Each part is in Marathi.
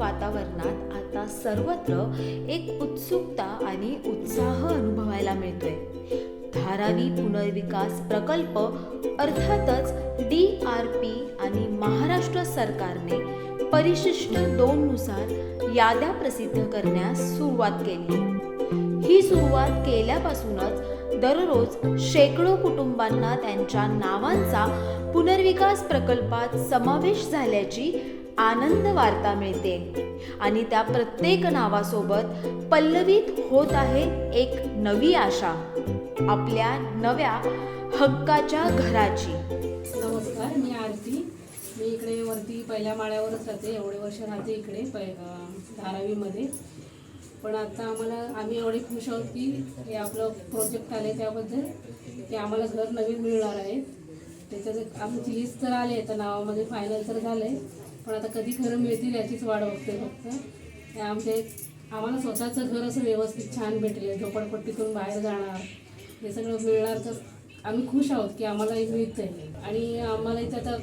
वातावरणात आता सर्वत्र एक उत्सुकता आणि उत्साह अनुभवायला मिळतोय. धारावी पुनर्विकास प्रकल्प अर्थातच डी आर पी आणि महाराष्ट्र सरकारने परिशिष्ट दोन नुसार याद्या प्रसिद्ध करण्यास सुरुवात केली. ही सुरुवात केल्यापासूनच दररोज शेकडो कुटुंबांना त्यांच्या नावांचा पुनर्विकास प्रकल्पात समावेश झाल्याची आनंद वार्ता मिळते. आणि त्या प्रत्येक नावासोबत पल्लवित होत आहे एक नवी आशा. आपल्या नव्या हक्काच्या घराची. नमस्कार मी आरती. मी इकडे वरती पहिल्या माळ्यावरच राहते एवढे वर्ष राहते इकडे पै धारावीमध्ये. पण आता आम्हाला आम्ही एवढे खुश आहोत की हे आपलं प्रोजेक्ट आले त्याबद्दल की आम्हाला घर नवीन मिळणार आहे. त्याच्यात आमची लिस्ट तर आली आहे तर नावामध्ये फायनल तर झालं आहे पण आता कधी खरं मिळतील याचीच वाट बघते फक्त. ते आमचे आम्हाला स्वतःचं घर असं व्यवस्थित छान भेटले झोपडपट्टीतून बाहेर जाणार. हे सगळं मिळणार तर आम्ही खुश आहोत की आम्हाला मिळतं मिळतंय. आणि आम्हाला इथे आता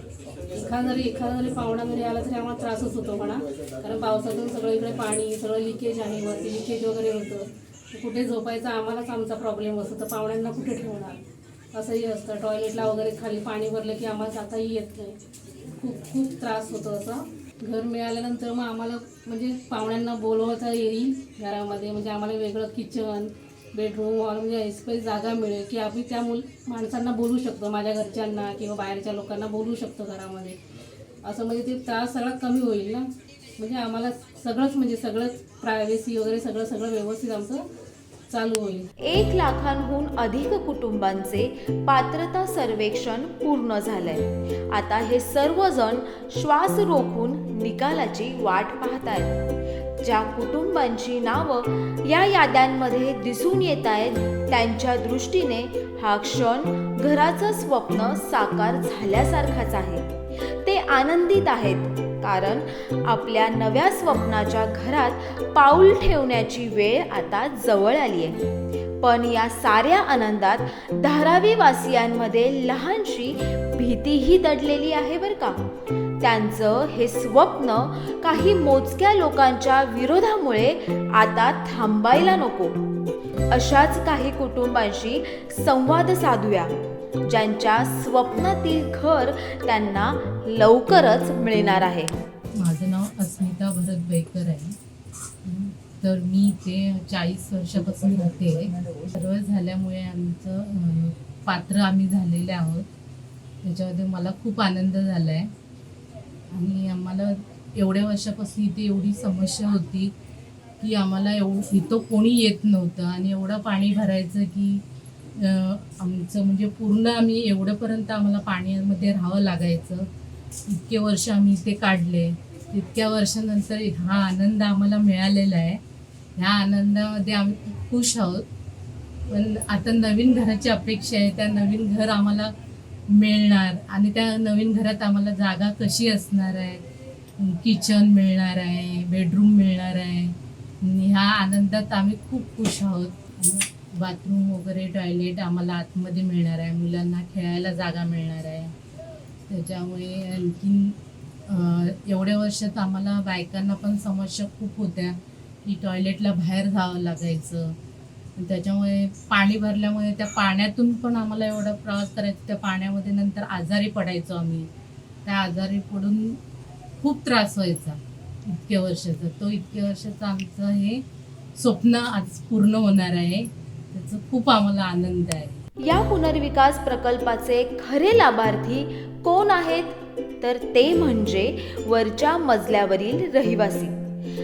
एखादा जरी एखादा जरी पाहुणा जरी आला तरी आम्हाला त्रासच होतो म्हणा. कारण पावसातून सगळं इकडे पाणी सगळं लिकेज आहे. वरती लिकेज वगैरे होतं. तर कुठे झोपायचं आम्हालाच आमचा प्रॉब्लेम असतो. तर पाहुण्यांना कुठे ठेवणार? असंही असतं. टॉयलेटला वगैरे खाली पाणी भरलं की आम्हाला जाताही येत नाही. खूप खूप त्रास होतो असा. घर मिळाल्यानंतर मग आम्हाला म्हणजे पाहुण्यांना बोलवता येईल घरामध्ये. म्हणजे आम्हाला वेगळं किचन बेडरूम हॉल म्हणजे ऐसपैस जागा मिळेल की आम्ही त्या मुल माणसांना बोलू शकतो. माझ्या घरच्यांना किंवा बाहेरच्या लोकांना बोलू शकतो घरामध्ये. असं म्हणजे ते त्रास सगळा कमी होईल ना. म्हणजे आम्हाला सगळंच म्हणजे सगळंच प्रायव्हेसी वगैरे सगळं सगळं व्यवस्थित आमचं चालू होईल. एक लाखांहून अधिक कुटुंबांचे पात्रता सर्वेक्षण पूर्ण झालंय. आता हे सर्वजण श्वास रोखून निकालाची वाट पाहत आहेत ज्या कुटुंबांची नावं या याद्यांमध्ये दिसून येत आहेत त्यांच्या दृष्टीने हा क्षण घराचं स्वप्न साकार झाल्यासारखाच आहे. ते आनंदित आहेत. कारण आपल्या नव्या स्वप्नाच्या घरात पाऊल ठेवण्याची वेळ आता जवळ आली आहे. पण या साऱ्या आनंदात धारावी वासियांमध्ये लहानशी भीतीही दडलेली आहे बर का? त्यांचं हे स्वप्न काही मोजक्या लोकांच्या विरोधामुळे आता थांबायला नको. अशाच काही कुटुंबांशी संवाद साधूया. ज्यांच्या स्वप्नातील घर त्यांना लवकरच मिळणार आहे. माझं नाव अस्मिता भरत बेकर आहे. तर मी ते चाळीस वर्षापासून राहते. सर्व झाल्यामुळे आमचं पात्र आम्ही झालेले आहोत. त्याच्यामध्ये मला खूप आनंद झाला आहे आणि आम्हाला एवढ्या वर्षापासून इथे एवढी समस्या होती की आम्हाला एव इथं कोणी येत नव्हतं. आणि एवढं पाणी भरायचं की आमचं म्हणजे पूर्ण आम्ही एवढंपर्यंत आम्हाला पाण्यामध्ये राहावं लागायचं. इतके वर्ष आम्ही इथे काढले. इतक्या वर्षानंतर हा आनंद आम्हाला मिळालेला आहे. ह्या आनंदामध्ये आम्ही खूप खुश आहोत. पण आता नवीन घराची अपेक्षा आहे. त्या नवीन घर आम्हाला मिळणार आणि त्या नवीन घरात आम्हाला जागा कशी असणार आहे? किचन मिळणार आहे बेडरूम मिळणार आहे. ह्या आनंदात आम्ही खूप खुश आहोत. बाथरूम वगैरे टॉयलेट आम्हाला आतमध्ये मिळणार आहे. मुलांना खेळायला जागा मिळणार आहे. त्याच्यामुळे आणखीन एवढ्या वर्षात आम्हाला बायकांना पण समस्या खूप होत्या की टॉयलेटला बाहेर जावं लागायचं. त्याच्यामुळे पाणी भरल्यामुळे त्या पाण्यातून पण आम्हाला एवढा प्रवास करायचा त्या पाण्यामध्ये नंतर आजारी पडायचो आम्ही. त्या आजारी पडून खूप त्रास व्हायचा इतक्या वर्षाचा. तो इतक्या वर्षाचं आमचं हे स्वप्न आज पूर्ण होणार आहे. त्याचा खूप आम्हाला आनंद आहे. या पुनर्विकास प्रकल्पाचे खरे लाभार्थी कोण आहेत? तर ते म्हणजे वरच्या मजल्यावरील रहिवासी.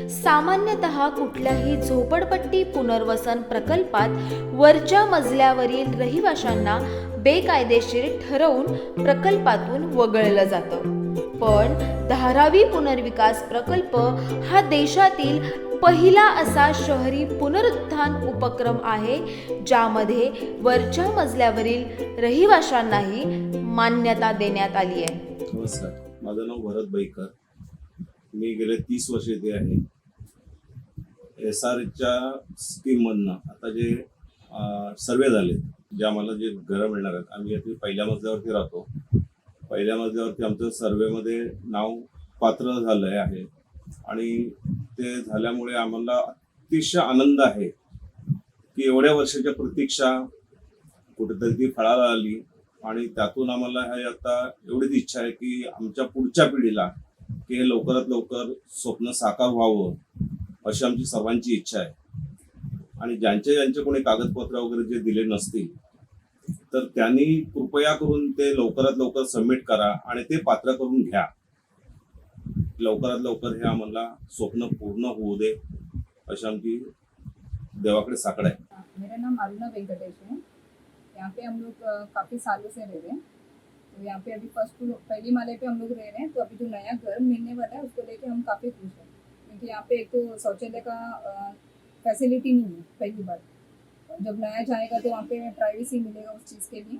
सामान्यतः कुठल्याही झोपडपट्टी पुनर्वसन प्रकल्पात वरच्या मजल्यावरील रहिवाशांना बेकायदेशीर ठरवून प्रकल्पातून वगळलं जातं. पण धारावी पुनर्विकास प्रकल्प हा देशातील पहिला असा शहरी पुनरुत्थान उपक्रम आहे ज्यामध्ये वरच्या मजल्यावरील रहिवाशांनाही मान्यता देण्यात आली आहे. हो नमस्कार माझं नाव भरत बैकर. मी गेले तीस वर्ष इथे आहे. एस आरच्या स्कीममधनं आता जे सर्वे झाले जे आम्हाला जे घरं मिळणार आहेत आम्ही आता पहिल्या मजल्यावरती राहतो. पहिल्या मजल्यावरती आमचं सर्वेमध्ये नाव पात्र झालं आहे. आणि ते झाल्यामुळे आम्हाला अतिशय आनंद आहे की एवढ्या वर्षाच्या प्रतीक्षा कुठेतरी ती फळाला आली आणि त्यातून आम्हाला हे आता एवढीच इच्छा आहे की आमच्या पुढच्या पिढीला की हे लवकरात लवकर स्वप्न साकार व्हावं अशी आमची सर्वांची इच्छा आहे. आणि ज्यांचे ज्यांचे कोणी कागदपत्र वगैरे जे दिले नसतील तर त्यांनी कृपया करून ते लवकरात लवकर सबमिट करा आणि ते पात्र करून घ्या. लवकरात लवकर हे आम्हाला स्वप्न पूर्ण होऊ दे अशी आमची देवाकडे साकड आहे. मेरा नाम अरुणा वेंकटेश है यहाँ पे हम लोग काफ़ी सालों से रह रहे हैं। तो यहाँ पे अभी फर्स्ट पहली माले पे हम लोग रह रहे हैं तो अभी जो नया घर मिलने वाला है उसको लेके हम काफ़ी खुश हैं। क्योंकि यहाँ पे एक तो शौचालय का फैसिलिटी नहीं है पहली बार जब नया जाएगा तो वहाँ पे प्राइवेसी मिलेगा उस चीज़ के लिए।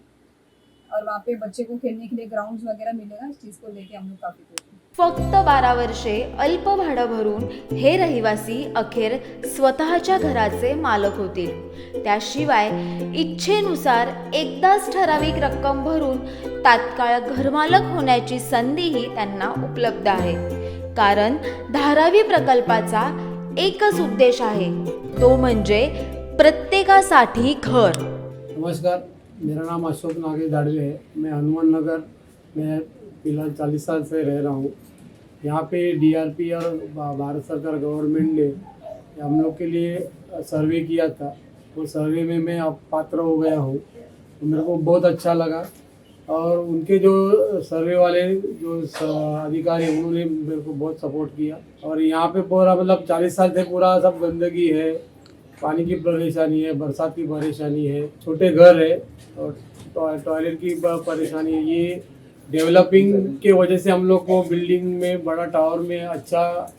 और वहाँ पे बच्चे को खेलने के लिए ग्राउंड्स वगैरह मिलेगा इस चीज़ को लेके हम लोग काफ़ी खुश हैं। फक्त बारा वर्षे अल्प भाडं भरून हे रहिवासी अखेर स्वतःच्या घराचे मालक होतील. त्याशिवाय इच्छेनुसार एकदाच ठराविक रक्कम भरून तात्काळ घरमालक होण्याची संधीही त्यांना उपलब्ध आहे. कारण धारावी प्रकल्पाचा एकच उद्देश आहे. तो म्हणजे प्रत्येकासाठी घर. नमस्कार मेरा नाम अशोक नागे दाड़वे मैं हनुमान नगर में फ़िलहाल चालीस साल से रह रहा हूँ। यहाँ पे डीआरपी और भारत सरकार गवर्नमेंट ने हम लोग के लिए सर्वे किया था। वो सर्वे में मैं अब पात्र हो गया हूँ। तो मेरे को बहुत अच्छा लगा और उनके जो सर्वे वाले जो अधिकारी उन्होंने मेरे को बहुत सपोर्ट किया। और यहाँ पे पूरा मतलब चालीस साल से पूरा सब गंदगी है, पानी की परेशानी है, बरसात की परेशानी है, छोटे घर है, और टॉय- टॉयलेट की परेशानी है। ये डेवलपिंग के वजह से हम लोग को बिल्डिंग में बड़ा टावर में अच्छा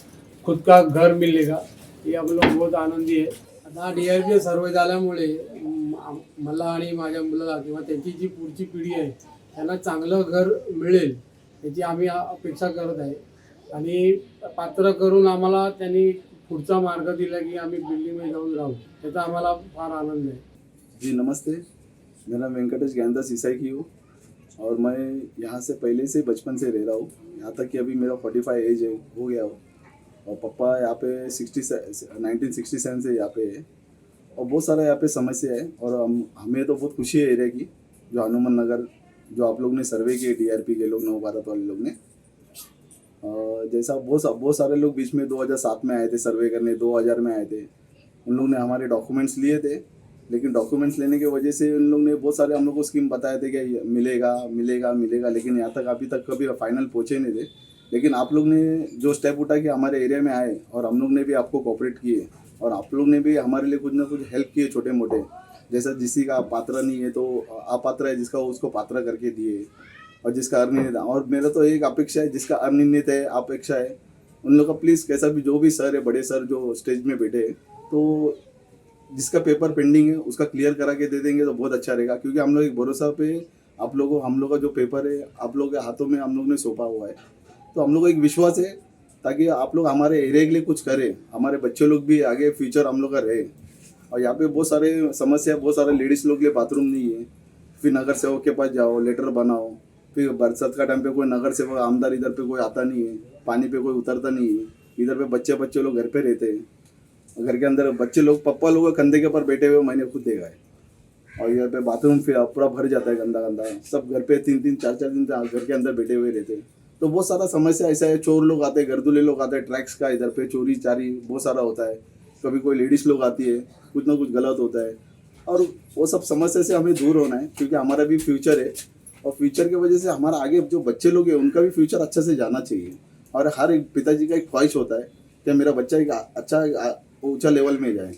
खुद का घर मिलेगा। ये हम लोग बहुत आनंदी आहे आता डी आय पी सर्वे झाल्यामुळे म- मला आणि माझ्या मुलाला किंवा त्यांची जी पुढची पिढी आहे त्यांना चांगलं घर मिळेल याची आम्ही अपेक्षा करत आहे. आणि पात्र करून आम्हाला त्यांनी पुढचा मार्ग दिला की आम्ही बिल्डिंगमध्ये जाऊन राहू त्याचा आम्हाला फार आनंद आहे. जी नमस्ते मेरा नाम वेंकटेश ज्ञानदास ईसाई की हूँ। और मैं यहाँ से पहले से बचपन से रह रहा हूँ। यहाँ तक कि अभी मेरा फोर्टी फाइव एज है, हो गया हो और पापा यहाँ पे सिक्सटी नाइनटीन सिक्सटी सेवन से यहाँ पे है। और बहुत सारा यहाँ पे समस्या है और हम, हमें तो बहुत खुशी है एरिया की, जो हनुमान नगर, जो आप लोग ने सर्वे किए डीआरपी के लोग, नव भारत वाले लोग ने। जैसा बहुत बहुत सारे लोग बीच में 2007 में आए थे सर्वे करने 2000 में आए थे। उन लोग ने हमारे डॉक्यूमेंट्स लिए थे। लेकिन डॉक्यूमेंट्स लेने की वजह से उन लोग ने बहुत सारे हम लोग को स्कीम बताए थे कि मिलेगा मिलेगा मिलेगा, लेकिन यहाँ तक अभी तक कभी फाइनल पहुँचे नहीं थे। लेकिन आप लोग ने जो स्टेप उठा कि हमारे एरिया में आए और हम लोग ने भी आपको कॉपरेट किए और आप लोग ने भी हमारे लिए कुछ ना कुछ हेल्प किए छोटे मोटे जैसा किसी का पात्र नहीं है तो अपात्र है जिसका उसको पात्र करके दिए और जिसका अर्नित और मेरा तो एक अपेक्षा है जिसका अर्नित है, अपेक्षा है। उन लोग का प्लीज़ कैसा भी जो भी सर है, बड़े सर जो स्टेज में बैठे तो जिसका पेपर पेंडिंग है, उसका क्लियर करा के दे देंगे तो बहुत अच्छा रहेगा। क्योंकि हम लोग एक भरोसा पे आप लोगों, हम लोग का जो पेपर है, आप लोगों के हाथों में हम लोग ने सौंपा हुआ है। तो हम लोग को एक विश्वास है, ताकि आप लोग हमारे एरिया के लिए कुछ करें, हमारे बच्चे लोग भी आगे फ्यूचर हम लोग का रहे। और यहाँ पे बहुत सारे समस्या बहुत सारे लेडीज़ लोग के लिए बाथरूम नहीं है। फिर नगर सेवक के पास जाओ लेटर बनाओ। फिर बरसात का टाइम पे कोई नगर सेवक, आमदार इधर पे कोई आता नहीं है, पानी पे कोई उतरता नहीं है। इधर पे बच्चे बच्चे लोग घर पे रहते हैं। घर के अंदर बच्चे लोग, पप्पा लोग कंधे के ऊपर बैठे हुए मैंने खुद देखा है। और यहाँ पे बाथरूम फिर पूरा भर जाता है गंदा गंदा। सब घर पे तीन तीन चार चार दिन घर के अंदर बैठे हुए रहते हैं। तो बहुत सारा समस्या ऐसा है, चोर लोग आते हैं, गर्दुले लोग आते हैं, ट्रैक्स का इधर पे चोरी चारी बहुत सारा होता है। कभी कोई लेडीज़ लोग आती है, कुछ ना कुछ गलत होता है। और वो सब समस्या से हमें दूर होना है, क्योंकि हमारा भी फ्यूचर है। और फ्यूचर की वजह से हमारा आगे जो बच्चे लोग हैं, उनका भी फ्यूचर अच्छे से जाना चाहिए। और हर एक पिताजी का एक ख्वाहिश होता है कि मेरा बच्चा एक अच्छा ऊँचा लेवल में जाए।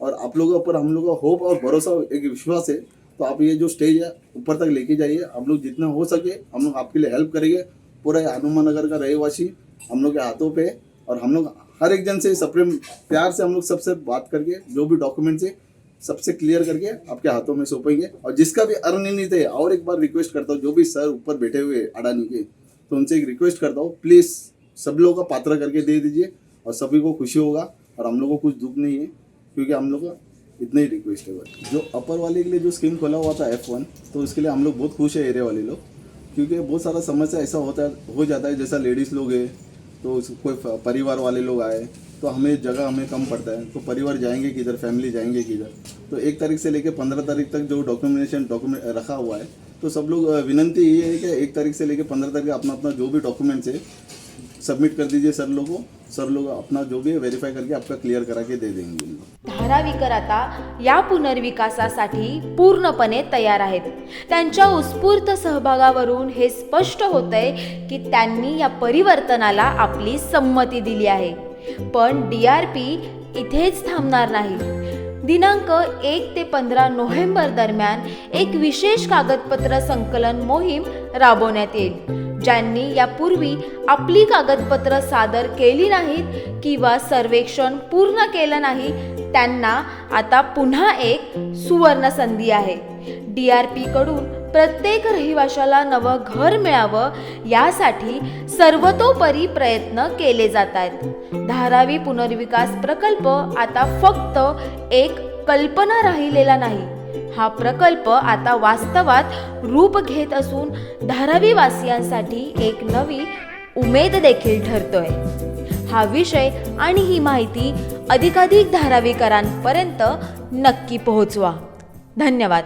और आप लोगों पर हम लोग का होप और भरोसा एक विश्वास है तो आप ये जो स्टेज है, ऊपर तक लेके जाइए। हम लोग जितना हो सके, हम लोग आपके लिए हेल्प करेंगे। पूरा हनुमान नगर का रहवासी हम लोग के हाथों पे और हम लोग हर एक जन से सप्रेम प्यार से हम लोग सबसे बात करके, जो भी डॉक्यूमेंट्स है, सबसे क्लियर करके आपके हाथों में सौंपेंगे। और जिसका भी अर्नित है, और एक बार रिक्वेस्ट करता हूँ, जो भी सर ऊपर बैठे हुए अडानी के तो उनसे एक रिक्वेस्ट करता हूँ प्लीज़ सब लोगों का पात्र करके दे दीजिए, और सभी को खुशी होगा। और हम लोग को कुछ दुख नहीं है, क्योंकि हम लोग का इतना ही रिक्वेस्ट है बस। जो अपर वाले के लिए जो स्कीम खोला हुआ था एफ़ वन तो उसके लिए हम लोग बहुत खुश है एरिया वाले लोग, क्योंकि बहुत सारा समस्या ऐसा होता है, हो जाता है, जैसा लेडीज़ लोग है तो उस- कोई परिवार वाले लोग आए तो हमें जगह हमें कम पड़ता है तो परिवार जाएँगे किधर फैमिली जाएँगे किधर। तो एक तारीख से लेकर पंद्रह तारीख तक जो डॉक्यूमेंटेशन डॉक्यूमेंट रखा हुआ है तो सब लोग विनंती ये है कि एक तारीख से लेकर पंद्रह तारीख अपना अपना जो भी डॉक्यूमेंट्स है सबमिट कर दीजिए सर लोगों को सर लोग अपना जो भी है वेरीफाई करके आपका क्लियर करा के दे देंगे धारावीकर आता या पुनर्विकासासाठी पूर्णपणे तयार आहेत. त्यांच्या उत्स्फूर्त सहभागावरून हे स्पष्ट होतंय की त्यांनी या परिवर्तनाला आपली संमती दिली आहे. पण डी आर पी इथेच थांबणार नाही. दिनांक एक ते पंधरा नोव्हेंबर दरम्यान एक विशेष कागदपत्र संकलन मोहीम राबवण्यात येईल. ज्यांनी यापूर्वी आपली कागदपत्र सादर केली नाहीत किंवा सर्वेक्षण पूर्ण केलं नाही त्यांना आता पुन्हा एक सुवर्ण संधी आहे. डी आर पीकडून प्रत्येक रहिवाशाला नवं घर मिळावं यासाठी सर्वतोपरी प्रयत्न केले जात आहेत. धारावी पुनर्विकास प्रकल्प आता फक्त एक कल्पना राहिलेला नाही हा प्रकल्प आता वास्तवात रूप घेत असून धारावी वासियांसाठी एक नवी उमेद देखील ठरतोय. हा विषय आणि ही माहिती अधिकाधिक धारावीकरांपर्यंत नक्की पोहोचवा. धन्यवाद.